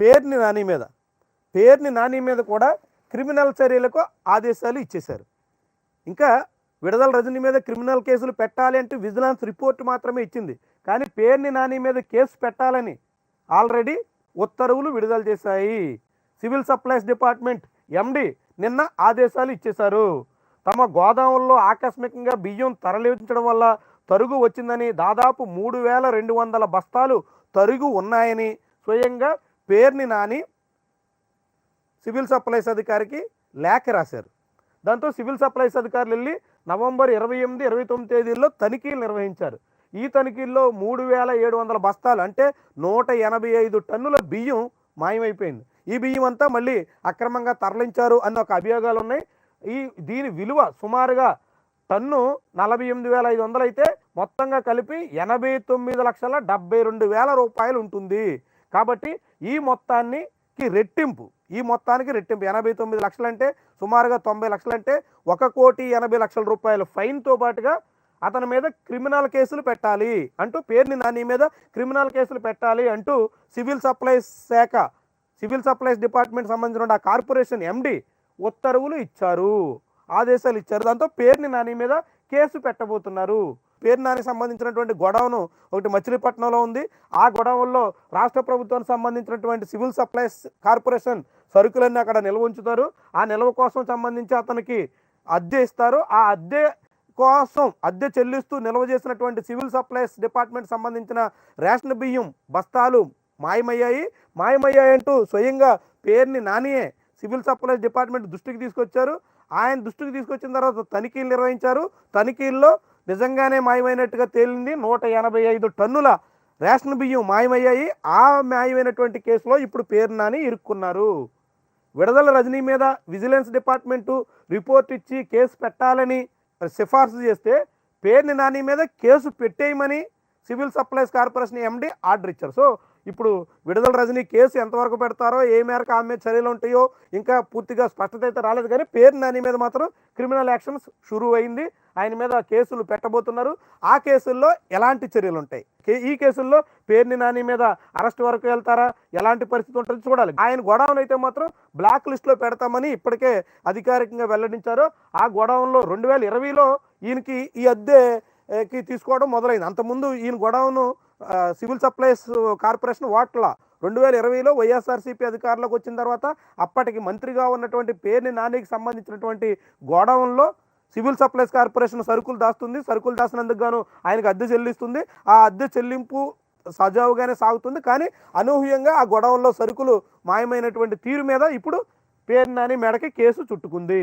పేర్ని నాని మీద పేర్ని నాని మీద కూడా క్రిమినల్ చర్యలకు ఆదేశాలు ఇచ్చేశారు. ఇంకా విడుదల రజనీ మీద క్రిమినల్ కేసులు పెట్టాలి అంటే విజిలెన్స్ రిపోర్ట్ మాత్రమే ఇచ్చింది. కానీ పేర్ని నాని మీద కేసు పెట్టాలని ఆల్రెడీ ఉత్తర్వులు విడుదల చేశాయి. సివిల్ సప్లైస్ డిపార్ట్మెంట్ ఎండి నిన్న ఆదేశాలు ఇచ్చేశారు. తమ గోదాముల్లో ఆకస్మికంగా బియ్యం తరలించడం వల్ల తరుగు వచ్చిందని దాదాపు మూడు వేల రెండు వందల బస్తాలు తరుగు ఉన్నాయని స్వయంగా పేర్ని నాని సివిల్ సప్లైస్ అధికారికి లేఖ రాశారు. దాంతో సివిల్ సప్లైస్ అధికారులు వెళ్ళి నవంబర్ ఇరవై ఎనిమిది ఇరవై తొమ్మిది తేదీల్లో తనిఖీలు నిర్వహించారు. ఈ తనిఖీల్లో మూడు వేల ఏడు వందల బస్తాలు అంటే నూట ఎనభై ఐదు టన్నుల బియ్యం మాయమైపోయింది. ఈ బియ్యం అంతా మళ్ళీ అక్రమంగా తరలించారు అన్న ఒక అభియోగాలు ఉన్నాయి. ఈ దీని విలువ సుమారుగా టన్ను నలభై ఎనిమిది వేల ఐదు వందలు అయితే మొత్తంగా కలిపి ఎనభై తొమ్మిది లక్షల డెబ్బై రెండు వేల రూపాయలు ఉంటుంది. కాబట్టి ఈ మొత్తానికి రెట్టింపు ఈ మొత్తానికి రెట్టింపు. ఎనభై తొమ్మిది లక్షలంటే సుమారుగా తొంభై లక్షలంటే ఒక కోటి ఎనభై లక్షల రూపాయల ఫైన్తో పాటుగా అతని మీద క్రిమినల్ కేసులు పెట్టాలి అంటూ పేరుని నాని మీద క్రిమినల్ కేసులు పెట్టాలి అంటూ సివిల్ సప్లైస్ శాఖ సివిల్ సప్లైస్ డిపార్ట్మెంట్ సంబంధించిన ఆ కార్పొరేషన్ ఎండి ఉత్తర్వులు ఇచ్చారు ఆదేశాలు ఇచ్చారు. దాంతో పేరుని నాని మీద కేసు పెట్టబోతున్నారు. పేరు నాని సంబంధించినటువంటి గొడవను ఒకటి మచిలీపట్నంలో ఉంది. ఆ గొడవల్లో రాష్ట్ర ప్రభుత్వానికి సంబంధించినటువంటి సివిల్ సప్లైస్ కార్పొరేషన్ సరుకులన్నీ అక్కడ నిల్వ ఉంచుతారు. ఆ నిల్వ కోసం సంబంధించి అతనికి అద్దె ఇస్తారు. ఆ అద్దె కోసం అద్దె చెల్లిస్తూ నిల్వ చేసినటువంటి సివిల్ సప్లైస్ డిపార్ట్మెంట్ సంబంధించిన రేషన్ బియ్యం బస్తాలు మాయమయ్యాయి. మాయమయ్యాయి అంటూ స్వయంగా పేరుని నానియే సివిల్ సప్లైస్ డిపార్ట్మెంట్ దృష్టికి తీసుకొచ్చారు. ఆయన దృష్టికి తీసుకొచ్చిన తర్వాత తనిఖీలు నిర్వహించారు. తనిఖీల్లో నిజంగానే మాయమైనట్టుగా తేలింది. నూట ఎనభై ఐదు టన్నుల రేషన్ బియ్యం మాయమయ్యాయి. ఆ మాయమైనటువంటి కేసులో ఇప్పుడు పేరు నాని ఇరుక్కున్నారు. విడుదల రజనీ మీద విజిలెన్స్ డిపార్ట్మెంటు రిపోర్ట్ ఇచ్చి కేసు పెట్టాలని సిఫార్సు చేస్తే పేర్ని నాని మీద case పెట్టేయమని civil supplies corporation MD order ఇచ్చారు. సో ఇప్పుడు విడుదల రజనీ కేసు ఎంతవరకు పెడతారో ఏ మేరకు ఆమె మీద చర్యలు ఉంటాయో ఇంకా పూర్తిగా స్పష్టత అయితే రాలేదు. కానీ పేరు నాని మీద మాత్రం క్రిమినల్ యాక్షన్స్ షురూ అయింది. ఆయన మీద కేసులు పెట్టబోతున్నారు. ఆ కేసుల్లో ఎలాంటి చర్యలు ఉంటాయి? కే- ఈ కేసుల్లో పేరుని నాని మీద అరెస్ట్ వరకు వెళ్తారా? ఎలాంటి పరిస్థితి ఉంటుంది చూడాలి. ఆయన గొడవను అయితే మాత్రం బ్లాక్ లిస్ట్లో పెడతామని ఇప్పటికే అధికారికంగా వెల్లడించారు. ఆ గొడవంలో రెండు వేల ఇరవైలో ఈయనకి ఈ అద్దెకి తీసుకోవడం మొదలైంది. అంతకుముందు ఈయన గొడవను సివిల్ సప్లైస్ కార్పొరేషన్ ఓట్ల రెండు వేల ఇరవైలో వైఎస్ఆర్సీపీ అధికారంలోకి వచ్చిన తర్వాత అప్పటికి మంత్రిగా ఉన్నటువంటి పేర్ని నానికి సంబంధించినటువంటి గోడౌన్లో సివిల్ సప్లైస్ కార్పొరేషన్ సరుకులు దాస్తుంది. సరుకులు దాసినందుకు గాను ఆయనకు అద్దె చెల్లిస్తుంది. ఆ అద్దె చెల్లింపు సజావుగానే సాగుతుంది. కానీ అనూహ్యంగా ఆ గొడవల్లో సరుకులు మాయమైనటువంటి తీరు మీద ఇప్పుడు పేరు నాని మెడకి కేసు చుట్టుకుంది.